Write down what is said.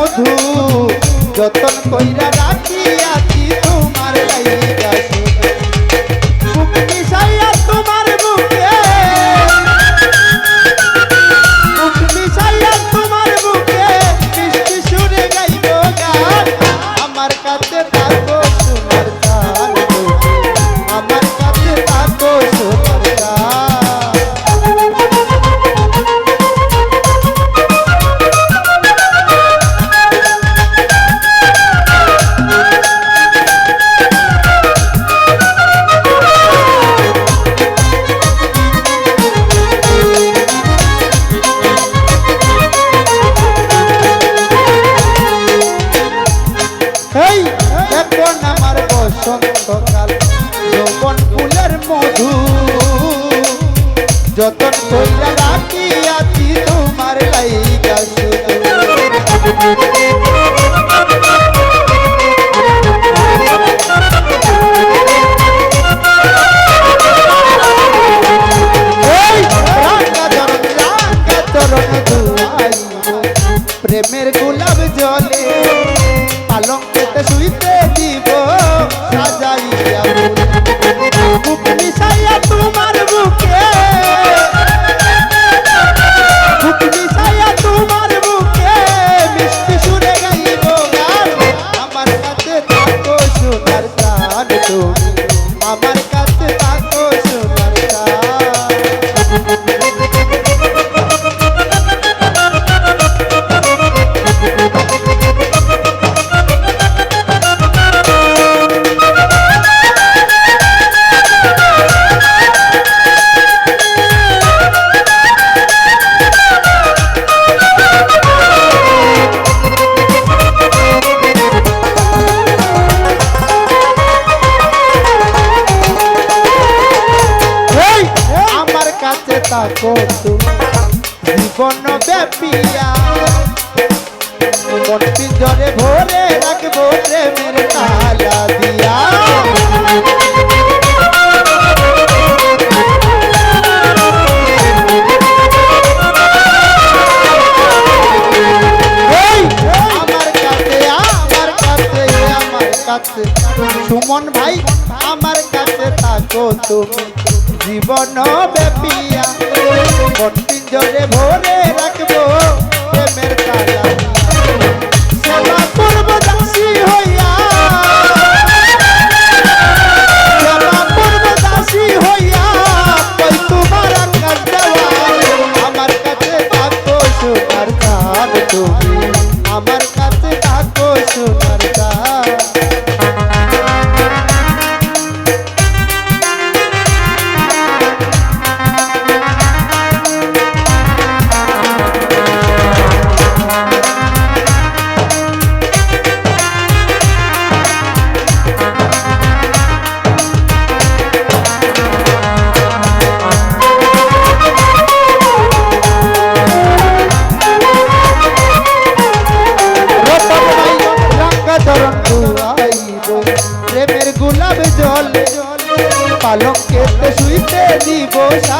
মধু যতন কইরা রাখি আছি তোমার লাইগা যতন কইরা রাখিয়াছি তোমার লাইগা শুধু। কত জীবন ব্যাপিয়া। মন পিঞ্জরে ভরে রাখব প্রেমের তালা দিয়া। সুমন ভাই, আমার কাছে থাকো তুমি জীবন ব্যাপিয়া জলে ভরে রাখব। ও